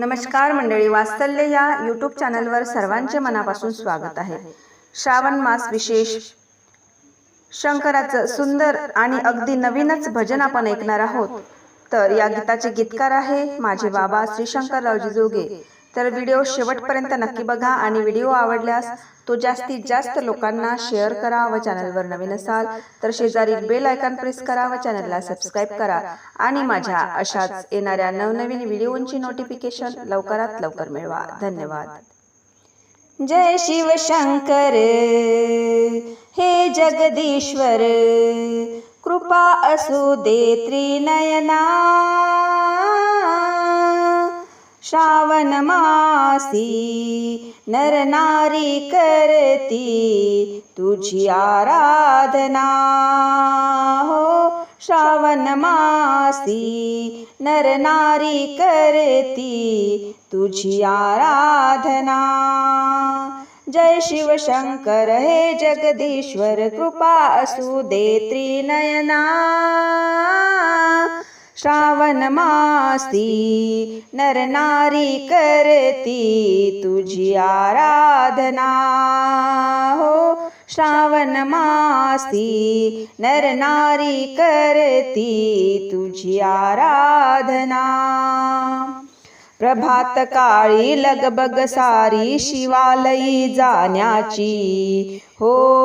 नमस्कार मंडळी वास्तल्य या यूट्यूब चॅनलवर सर्वांचे मनापासून स्वागत आहे. श्रावण मास विशेष. शंकराचं सुंदर आणि अगदी नवीनच भजन आपण ऐकणार आहोत. तर या गीताचे गीतकार आहे माझे बाबा श्री शंकररावजी जोगे. तर व्हिडिओ शेवटपर्यंत नक्की बघा आणि व्हिडिओ आवडल्यास तो जास्तीत जास्त लोकांना शेअर करा व चॅनलवर नवीन असाल. तर शेजारी बेल आयकॉन प्रेस करा व चॅनलला सबस्क्राईब करा आणि माझ्या अशाच येणाऱ्या नवनवीन व्हिडिओंची नोटिफिकेशन लवकरात लवकर मिळवा. धन्यवाद. जय शिव शंकर. हे जगदीश्वर कृपा असू दे त्रिनयना. श्रावण मासी नर नारी करती तुझी आराधना. हो श्रावण मासी नर नारी करती तुझी आराधना. जय शिव शंकर हे जगदीश्वर कृपा असू दे त्रिनयना. श्रावण मासी नर नारी करती तुझी आराधना. हो श्रावण मासी नर नारी करती तुझी आराधना. प्रभात काळी लगबग सारी शिवालयी जाण्याची हो.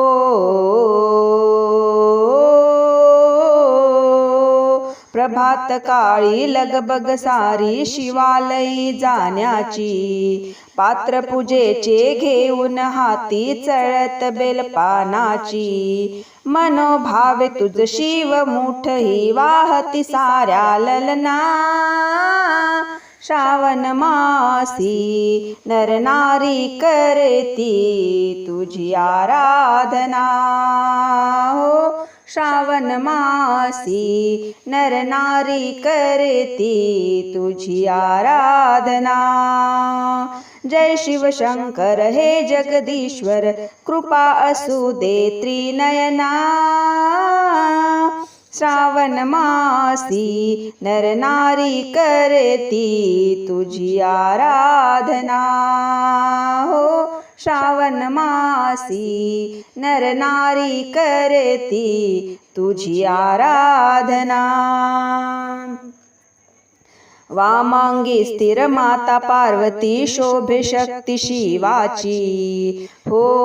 प्रभात काळी लगबग सारी शिवालयी जाण्याची. पात्र पूजेचे घेऊन हाती चळत बेलपानाची. मनोभावे तुझ शिव मुठ ही वाहती साऱ्या ललना. श्रावण मासी नरनारी करती तुझी आराधना. श्रावण मासी नर नारी करती तुझी आराधना. जय शिव शंकर हे जगदीश्वर कृपा असू दे त्रिनयना. श्रावण मासी नर नारी करती तुझी आराधना. हो श्रावण मासी नर नारी करती तुझी आराधना. वामांगी स्थिर माता पार्वती शोभे शक्ती शिवाची. हो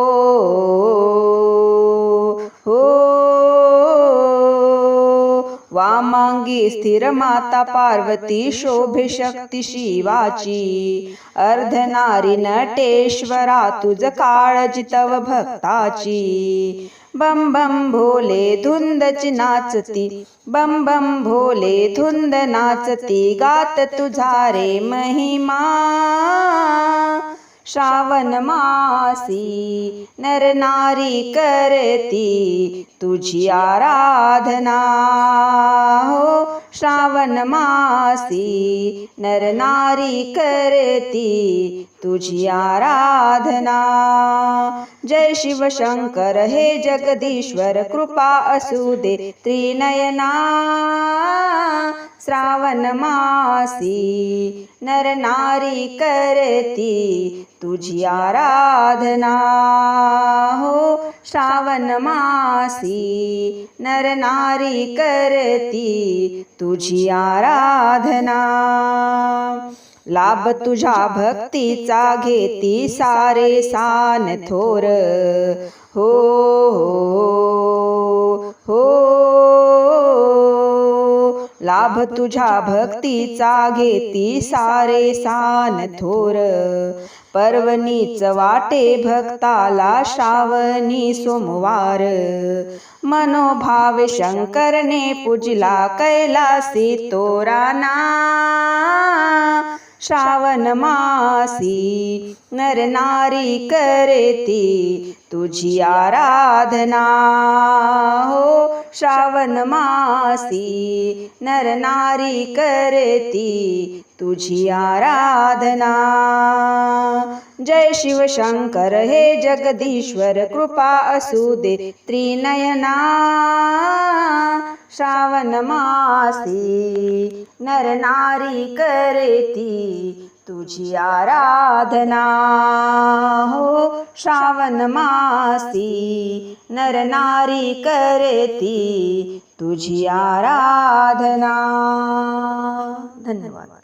हो. हो. वामाङ्गी स्थिर माता पार्वती शोभे शक्ती शिवाची अर्धनारी नटेश्वरा तुझ काळजी तव भक्ताची. बम बम भोले धुंदची नाचती बम बम भोले धुंद नाचती गात तुझा रे महिमा. श्रावण मासी नर नारी करती तुझी आराधना. हो श्रावण मासी नर नारी करती तुझी आराधना. जय शिव शंकर हे जगदीश्वर कृपा असू दे त्रिनयना. श्रावण मासी नर नारी करती तुझी आराधना. हो श्रावण मासी नर नारी करती तुझी आराधना. लाभ तुझ्या भक्तीचा घेती सारे सान थोर. हो हो हो लाभ तुझ्या भक्तीचा घेती सारे सान थोर. पर्वणीच वाटे भक्ताला श्रावणी सोमवार. मनोभाव शंकरने पूजला कैलासी तोराना. श्रावण मासी नर नारी करती तुझी आराधना. हो श्रावण मासी नर नारी करती तुझी आराधना. जय शिव शंकर हे जगदीश्वर कृपा असू दे त्रिनयना. श्रावण मासी नर नारी करती तुझी आराधना. हो श्रावण मासी नर नारी करती तुझी आराधना. धन्यवाद.